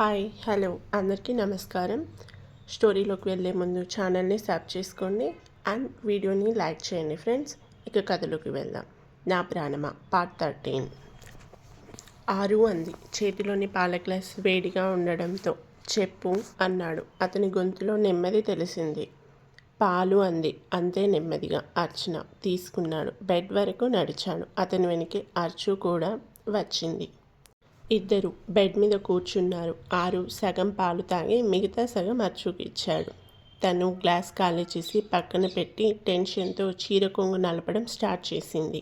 Hi hello అందరికీ నమస్కారం. స్టోరీలోకి వెళ్ళే ముందు ఛానల్ని సబ్ చేసుకోండి అండ్ వీడియోని లైక్ చేయండి ఫ్రెండ్స్. ఇక కథలోకి వెళ్దాం. నా ప్రాణమ? Part thirteen. ఆరు అంది. చేతిలోని పాల గ్లాస్ వేడిగా ఉండడంతో చెప్పు అన్నాడు. అతని గొంతులో నెమ్మది తెలిసింది. పాలు అంది. అంతే నెమ్మదిగా. అర్చన తీసుకున్నాడు. బెడ్ వరకు నడిచాడు. అతని వెనకే అర్చు కూడా వచ్చింది. ఇద్దరు బెడ్ మీద కూర్చున్నారు. ఆరు సగం పాలు తాగి మిగతా సగం అర్చుకి ఇచ్చాడు తను గ్లాస్ ఖాళీ చేసి పక్కన పెట్టి టెన్షన్తో చీర కొంగు నలపడం స్టార్ట్ చేసింది.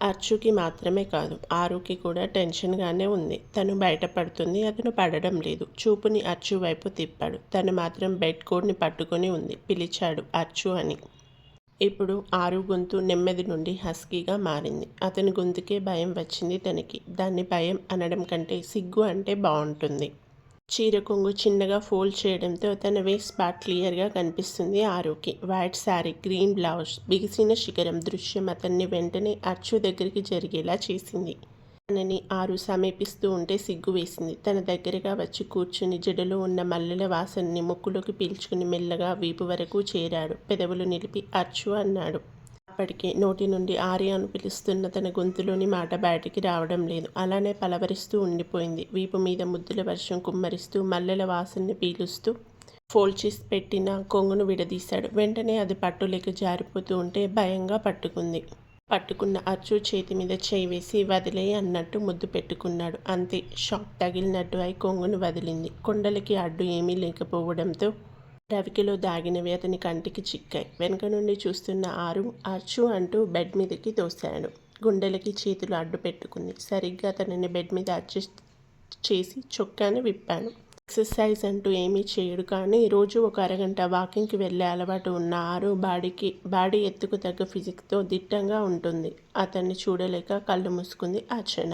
అచ్చుకి మాత్రమే కాదు ఆరుకి కూడా టెన్షన్గానే ఉంది. తను బయటపడుతుంది అతను పడడం లేదు. చూపుని అర్చు వైపు తిప్పాడు. తను మాత్రం బెడ్ కోడ్ని పట్టుకొని ఉంది. పిలిచాడు అచ్చు అని. ఇప్పుడు ఆరు గొంతు నెమ్మది నుండి హస్కీగా మారింది. అతని గొంతుకే భయం వచ్చింది తనకి. దాన్ని భయం అనడం కంటే సిగ్గు అంటే బాగుంటుంది. చీర కొంగు చిన్నగా ఫోల్డ్ చేయడంతో తన వేస్ పార్ట్ క్లియర్గా కనిపిస్తుంది ఆరోకి. వైట్ శారీ గ్రీన్ బ్లౌజ్ బిగిసిన శిఖరం దృశ్యం అతన్ని వెంటనే అచ్చు దగ్గరికి జరిగేలా చేసింది. తనని ఆరు సమీపిస్తూ ఉంటే సిగ్గు వేసింది. తన దగ్గరగా వచ్చి కూర్చుని జడలో ఉన్న మల్లెల వాసనని ముక్కులోకి పీల్చుకుని మెల్లగా వీపు వరకు చేరాడు. పెదవులు నిలిపి అచ్చు అన్నాడు. అప్పటికే నోటి నుండి ఆర్య అని పిలుస్తున్న తన గొంతులోని మాట బయటికి రావడం లేదు. అలానే పలవరిస్తూ ఉండిపోయింది. వీపు మీద ముద్దుల వర్షం కుమ్మరిస్తూ మల్లెల వాసనని పీలుస్తూ ఫోల్డ్ చేసి పెట్టిన కొంగును విడదీశాడు. వెంటనే అది పట్టులేక జారిపోతూ ఉంటే భయంగా పట్టుకుంది. పట్టుకున్న అచ్చు చేతి మీద చేయి వేసి వదిలే అన్నట్టు ముద్దు పెట్టుకున్నాడు. అంతే షాక్ తగిలినట్టు అయి కొంగును వదిలింది. కొండలకి అడ్డు ఏమీ లేకపోవడంతో రవికిలో దాగినవి అతని కంటికి చిక్కాయి. వెనక నుండి చూస్తున్న ఆరు అచ్చు అంటూ బెడ్ మీదకి తోశాడు. గుండెలకి చేతులు అడ్డు పెట్టుకుంది. సరిగ్గా అతనిని బెడ్ మీద అడ్జస్ట్ చేసి చొక్కాను విప్పాను. ఎక్సర్సైజ్ అంటూ ఏమీ చేయడు. కానీ రోజు ఒక అరగంట వాకింగ్కి వెళ్ళే అలవాటు ఉన్న ఆరు బాడీకి బాడీ ఎత్తుకు తగ్గ ఫిజిక్స్తో దిట్టంగా ఉంటుంది. అతన్ని చూడలేక కళ్ళు మూసుకుంది అర్చన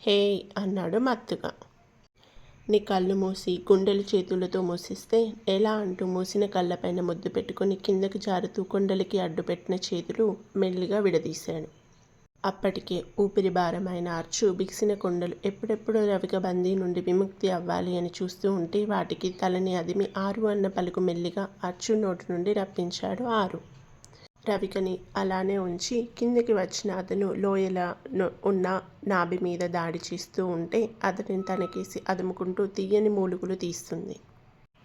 హే అన్నాడు మత్తుగా. నీ కళ్ళు మూసి గుండెలు చేతులతో మూసిస్తే ఎలా? అంటూ మూసిన కళ్ళపైన ముద్దు పెట్టుకుని కిందకి జారుతూ కొండలకి అడ్డుపెట్టిన చేతులు మెల్లిగా విడదీశాడు. అప్పటికే ఊపిరి భారమైన అర్చు బిగిసిన కొండలు ఎప్పుడెప్పుడు రవిక బందీ నుండి విముక్తి అవ్వాలి అని చూస్తూ ఉంటే వాటికి తలని అదిమి ఆరు అన్న పలుకు మెల్లిగా అర్చు నోటి నుండి రప్పించాడు ఆరు. రవికని అలానే ఉంచి కిందకి వచ్చిన అతను లోయల ఉన్న నాభి మీద దాడి చేస్తూ ఉంటే అతని తనకేసి అదుముకుంటూ తీయని మూలుగులు తీస్తుంది.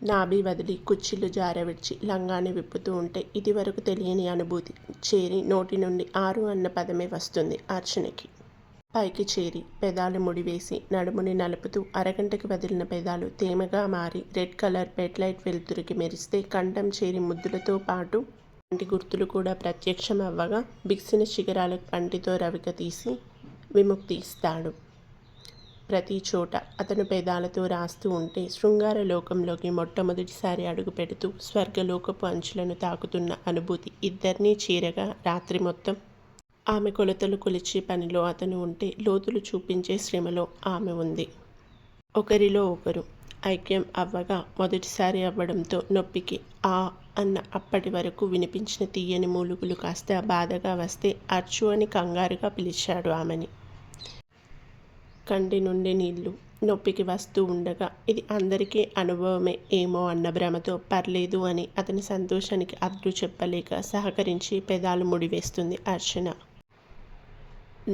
నాభి వదిలి కుచ్చిళ్ళు జారవిడ్చి లంగాన్ని విప్పుతూ ఉంటే ఇదివరకు తెలియని అనుభూతి. చేరి నోటి నుండి ఆరు అన్న పదమే వస్తుంది అర్చనకి. పైకి చేరి పెదాలు ముడివేసి నడుముని నలుపుతూ అరగంటకి వదిలిన పెదాలు తేమగా మారి రెడ్ కలర్ లైట్ వెలుతురికి మెరిస్తే కంఠం చేరి ముద్దులతో పాటు కంటి గుర్తులు కూడా ప్రత్యక్షం అవ్వగా బిగ్సిన శిఖరాలకు పంటితో రవిక తీసి విముక్తి ఇస్తాడు. ప్రతి చోట అతను పెదాలతో రాస్తూ ఉంటే శృంగార లోకంలోకి మొట్టమొదటిసారి అడుగు పెడుతూ స్వర్గలోకపు అంచులను తాకుతున్న అనుభూతి ఇద్దరినీ చీరగా రాత్రి మొత్తం ఆమె కొలతలు కొలిచే పనిలో అతను ఉంటే లోతులు చూపించే శ్రమలో ఆమె ఉంది. ఒకరిలో ఒకరు ఐక్యం అవ్వగా మొదటిసారి అవ్వడంతో నొప్పికి ఆ అన్న అప్పటి వరకు వినిపించిన తీయని మూలుగులు కాస్త బాధగా వస్తే అర్చు అని కంగారుగా పిలిచాడు ఆమెని. కంటి నుండి నీళ్ళు నొప్పికి వస్తూ ఉండగా ఇది అందరికీ అనుభవమే ఏమో అన్న భ్రమతో పర్లేదు అని అతని సంతోషానికి అర్థం చెప్పలేక సహకరించి పెదాలు ముడివేస్తుంది అర్చన.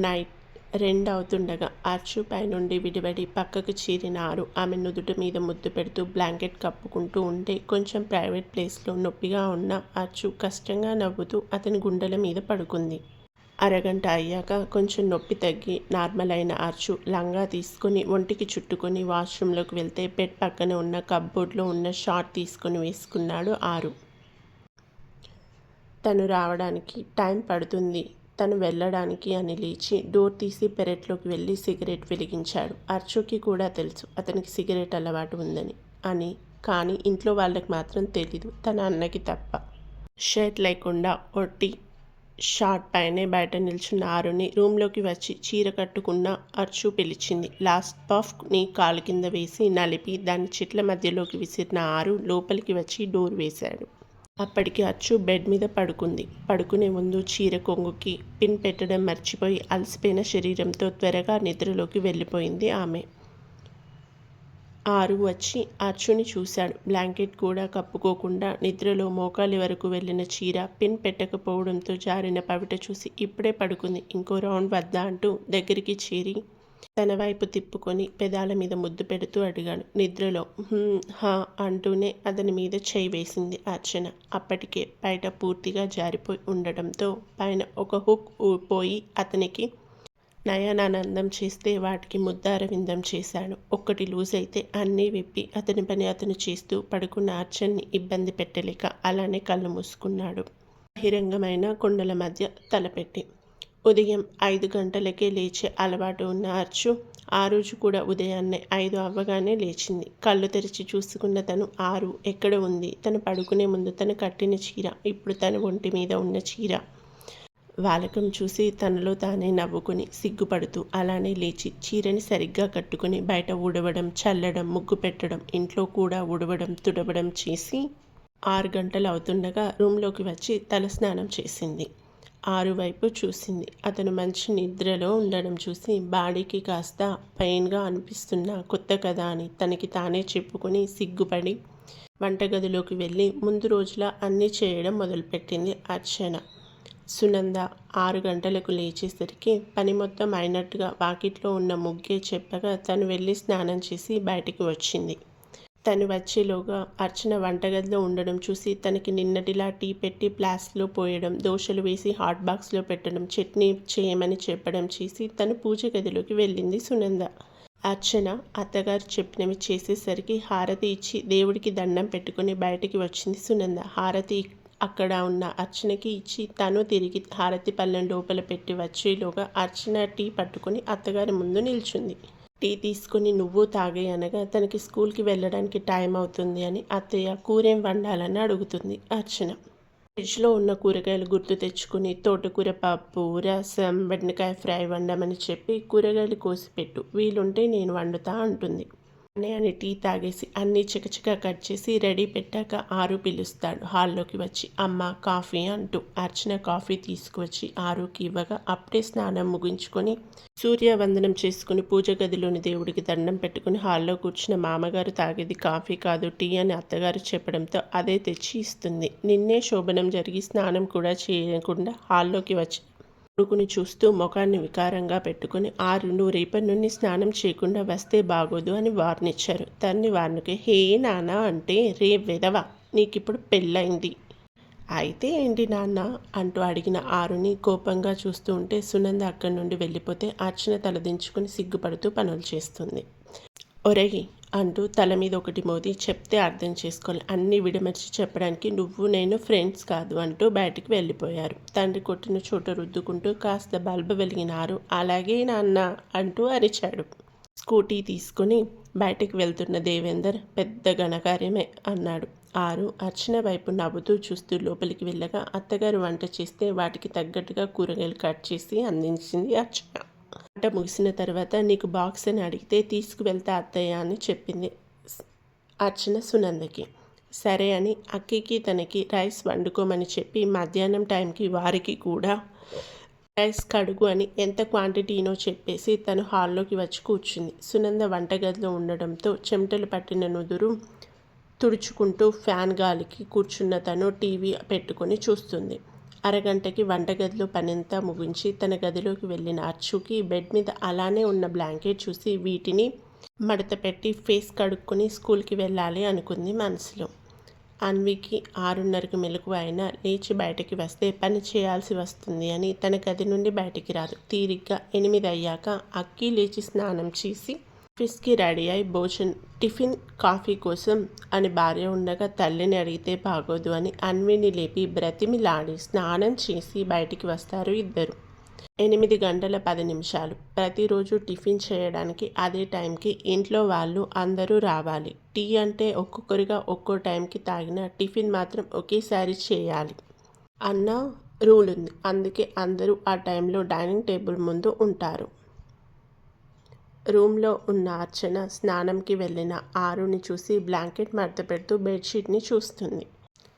నైట్ రెండు అవుతుండగా అర్చు పైనుండి విడిబడి పక్కకు చీరినారు ఆమె నుదుటి మీద ముద్దు పెడుతూ బ్లాంకెట్ కప్పుకుంటూ ఉంటే కొంచెం ప్రైవేట్ ప్లేస్లో నొప్పిగా ఉన్న అర్చు కష్టంగా నవ్వుతూ అతని గుండెల మీద పడుకుంది. అరగంట అయ్యాక కొంచెం నొప్పి తగ్గి నార్మల్ అయిన అర్చు లంగా తీసుకుని ఒంటికి చుట్టుకొని వాష్రూమ్లోకి వెళ్తే బెడ్ పక్కన ఉన్న కబ్బోర్డ్లో ఉన్న షార్ట్ తీసుకొని వేసుకున్నాడు ఆరు. తను రావడానికి టైం పడుతుంది. తను వెళ్ళడానికి అని లేచి డోర్ తీసి పెరట్లోకి వెళ్ళి సిగరెట్ వెలిగించాడు. అర్చుకి కూడా తెలుసు అతనికి సిగరెట్ అలవాటు ఉందని. అని కానీ ఇంట్లో వాళ్ళకి మాత్రం తెలీదు. తన అన్నకి తప్ప. షర్ట్ లేకుండా ఒట్టి షార్ట్ పైనే బయట నిల్చున్న ఆరుని రూమ్లోకి వచ్చి చీర కట్టుకున్న అర్చు పిలిచింది. లాస్ట్ పఫ్ని కాలు కింద వేసి నలిపి దాన్ని చెట్ల మధ్యలోకి విసిరిన ఆరు లోపలికి వచ్చి డోర్ వేశాడు. అప్పటికి అచ్చు బెడ్ మీద పడుకుంది. పడుకునే ముందు చీర కొంగుకి పిన్ పెట్టడం మర్చిపోయి అలసిపోయిన శరీరంతో త్వరగా నిద్రలోకి వెళ్ళిపోయింది ఆమె. ఆరు వచ్చి అచ్చుని చూశాడు. బ్లాంకెట్ కూడా కప్పుకోకుండా నిద్రలో మోకాలి వరకు వెళ్ళిన చీర పిన్ పెట్టకపోవడంతో జారిన పవిట చూసి ఇప్పుడే పడుకుంది. ఇంకో రౌండ్ వద్దా అంటూ దగ్గరికి చేరి తన వైపు తిప్పుకొని పెదాల మీద ముద్దు పెడుతూ అడిగాడు. నిద్రలో హా అంటూనే అతని మీద చేయి వేసింది అర్చన. అప్పటికే బయట పూర్తిగా జారిపోయి ఉండడంతో పైన ఒక హుక్ ఊపోయి అతనికి నయనానందం చేస్తే వాటికి ముద్దారవిందం చేశాడు. ఒక్కటి లూజ్ అయితే అన్నీ విప్పి అతని పని అతను చేస్తూ పడుకున్న అర్చన్ని ఇబ్బంది పెట్టలేక అలానే కళ్ళు మూసుకున్నాడు. బహిరంగమైన కొండల మధ్య తలపెట్టి. ఉదయం ఐదు గంటలకే లేచే అలవాటు ఉన్న అర్చు ఆ రోజు కూడా ఉదయాన్నే ఐదు అవ్వగానే లేచింది. కళ్ళు తెరిచి చూసుకున్న తను ఆరు ఎక్కడ ఉంది? తను పడుకునే ముందు తను కట్టిన చీర ఇప్పుడు తన ఒంటి మీద ఉన్న చీర. వాలకం చూసి తనలో తానే నవ్వుకుని సిగ్గుపడుతూ అలానే లేచి చీరని సరిగ్గా కట్టుకుని బయట ఊడవడం చల్లడం ముగ్గు పెట్టడం ఇంట్లో కూడా ఊడవడం తుడవడం చేసి ఆరు గంటలు అవుతుండగా రూమ్లోకి వచ్చి తలస్నానం చేసింది. ఆరు వైపు చూసింది. అతను మంచి నిద్రలో ఉండడం చూసి బాడీకి కాస్త పెయిన్గా అనిపిస్తున్న కొత్త కథ అని తనకి తానే చెప్పుకొని సిగ్గుపడి వంటగదిలోకి వెళ్ళి ముందు రోజులా అన్నీ చేయడం మొదలుపెట్టింది అర్చన. సునంద ఆరు గంటలకు లేచేసరికి పని మొత్తం అయినట్టుగా వాకిట్లో ఉన్న ముగ్గే చెప్పగా తను వెళ్ళి స్నానం చేసి బయటికి వచ్చింది. తను వచ్చేలోగా అర్చన వంటగదిలో ఉండడం చూసి తనకి నిన్నటిలా టీ పెట్టి ప్లాస్క్లో పోయడం దోశలు వేసి హాట్ బాక్స్లో పెట్టడం చట్నీ చేయమని చెప్పడం చేసి తను పూజ గదిలోకి వెళ్ళింది సునంద. అర్చన అత్తగారు చెప్పినవి చేసేసరికి హారతి ఇచ్చి దేవుడికి దండం పెట్టుకుని బయటికి వచ్చింది సునంద. హారతి అక్కడ ఉన్న అర్చనకి ఇచ్చి తను తిరిగి హారతి పళ్ళెం లోపల పెట్టి వచ్చేలోగా అర్చన టీ పట్టుకుని అత్తగారి ముందు నిల్చుంది. టీ తీసుకుని నువ్వు తాగే అనగా తనకి స్కూల్కి వెళ్ళడానికి టైం అవుతుంది అని అత్తయ్య కూరేం వండాలని అడుగుతుంది అర్చన. ఫ్రిడ్జ్లో ఉన్న కూరగాయలు గుర్తు తెచ్చుకుని తోటకూర పప్పు రసం బెండకాయ ఫ్రై వండమని చెప్పి కూరగాయలు కోసిపెట్టు వీలుంటే నేను వండుతా అంటుంది. అని టీ తాగేసి అన్నీ చికచిక కట్ చేసి రెడీ పెట్టాక ఆరు పిలుస్తాడు. హాల్లోకి వచ్చి అమ్మ కాఫీ అంటూ అర్చన కాఫీ తీసుకువచ్చి ఆరుకి ఇవ్వగా అప్పుడే స్నానం ముగించుకొని సూర్యవందనం చేసుకుని పూజ గదిలోని దేవుడికి దండం పెట్టుకుని హాల్లో కూర్చున్న మామగారు తాగేది కాఫీ కాదు టీ అని అత్తగారు చెప్పడంతో అదే తెచ్చి ఇస్తుంది. నిన్నే శోభనం జరిగి స్నానం కూడా చేయకుండా హాల్లోకి వచ్చి కొడుకుని చూస్తూ ముఖాన్ని వికారంగా పెట్టుకుని ఆరు నువ్వు రేపటి నుండి స్నానం చేయకుండా వస్తే బాగోదు అని వార్నిచ్చారు. తన్ని వార్నికి హే నాన్న అంటే రే విధవ నీకిప్పుడు పెళ్ళైంది అయితే ఏంటి నాన్న? అంటూ అడిగిన ఆరుని కోపంగా చూస్తూ ఉంటే సునంద అక్కడి నుండి వెళ్ళిపోతే అర్చన తలదించుకుని సిగ్గుపడుతూ పనులు చేస్తుంది. ఒరేయ్ అంటూ తల మీద ఒకటి మోది చెప్తే అర్థం చేసుకోవాలి అన్నీ విడమర్చి చెప్పడానికి నువ్వు నేను ఫ్రెండ్స్ కాదు అంటూ బయటికి వెళ్ళిపోయారు. తండ్రి కొట్టిన చోట రుద్దుకుంటూ కాస్త బల్బు వెలిగినారు. అలాగే నాన్న అంటూ అరిచాడు. స్కూటీ తీసుకుని బయటికి వెళ్తున్న దేవేందర్ పెద్ద ఘనకార్యమే అన్నాడు. ఆరు అర్చన వైపు నవ్వుతూ చూస్తూ లోపలికి వెళ్ళగా అత్తగారు వంట చేస్తే వాటికి తగ్గట్టుగా కూరగాయలు కట్ చేసి అందించింది అర్చన. వంట ముగిసిన తర్వాత నీకు బాక్స్ అని అడిగితే తీసుకువెళ్తా అత్తయ్య అని చెప్పింది అర్చన సునందకి. సరే అని అక్కికి తనకి రైస్ వండుకోమని చెప్పి మధ్యాహ్నం టైంకి వారికి కూడా రైస్ కడుగు అని ఎంత క్వాంటిటీనో చెప్పేసి తను హాల్లోకి వచ్చి కూర్చుంది. సునంద వంటగదిలో ఉండడంతో చెమటలు పట్టిన నుదురు తుడుచుకుంటూ ఫ్యాన్ గాలికి కూర్చున్న తను టీవీ పెట్టుకొని చూస్తుంది. అరగంటకి వంటగదిలో పనంతా ముగించి తన గదిలోకి వెళ్ళిన అచ్చుకి బెడ్ మీద అలానే ఉన్న బ్లాంకెట్ చూసి వీటిని మడత పెట్టి ఫేస్ కడుక్కొని స్కూల్కి వెళ్ళాలి అనుకుంది మనసులో. అన్వికి ఆరున్నరకు మెలకు అయినా లేచి బయటకి వస్తే పని చేయాల్సి వస్తుంది అని తన గది నుండి బయటికి రాదు. తీరిగ్గా ఎనిమిది అయ్యాక అక్కి లేచి స్నానం చేసి ఆఫీస్కి రెడీ అయి భోజన్ టిఫిన్ కాఫీ కోసం అని భార్య ఉండగా తల్లిని అడిగితే బాగోదు అని అన్విని లేపి బ్రతిమిలాడి స్నానం చేసి బయటికి వస్తారు ఇద్దరు. ఎనిమిది గంటల పది నిమిషాలు. ప్రతిరోజు టిఫిన్ చేయడానికి అదే టైంకి ఇంట్లో వాళ్ళు అందరూ రావాలి. టీ అంటే ఒక్కొక్కరిగా ఒక్కో టైంకి తాగిన టిఫిన్ మాత్రం ఒకేసారి చేయాలి. అన్న రూల్ ఉంది. అందుకే అందరూ ఆ టైంలో డైనింగ్ టేబుల్ ముందు ఉంటారు. రూమ్లో ఉన్న అర్చన స్నానంకి వెళ్ళిన ఆరుని చూసి బ్లాంకెట్ మడత పెడుతూ బెడ్షీట్ని చూస్తుంది.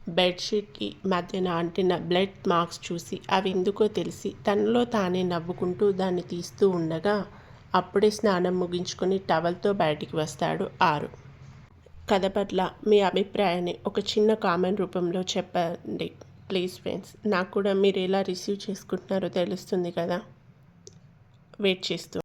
బెడ్షీట్కి మధ్యన అంటిన బ్లడ్ మార్క్స్ చూసి అవి ఎందుకో తెలిసి తనలో తానే నవ్వుకుంటూ దాన్ని తీస్తూ ఉండగా అప్పుడే స్నానం ముగించుకొని టవల్తో బయటికి వస్తాడు ఆరు. కథ పట్ల మీ అభిప్రాయాన్ని ఒక చిన్న కామెంట్ రూపంలో చెప్పండి ప్లీజ్ ఫ్రెండ్స్. నాకు కూడా మీరు ఎలా రిసీవ్ చేసుకుంటున్నారో తెలుస్తుంది కదా. వెయిట్ చేస్తూ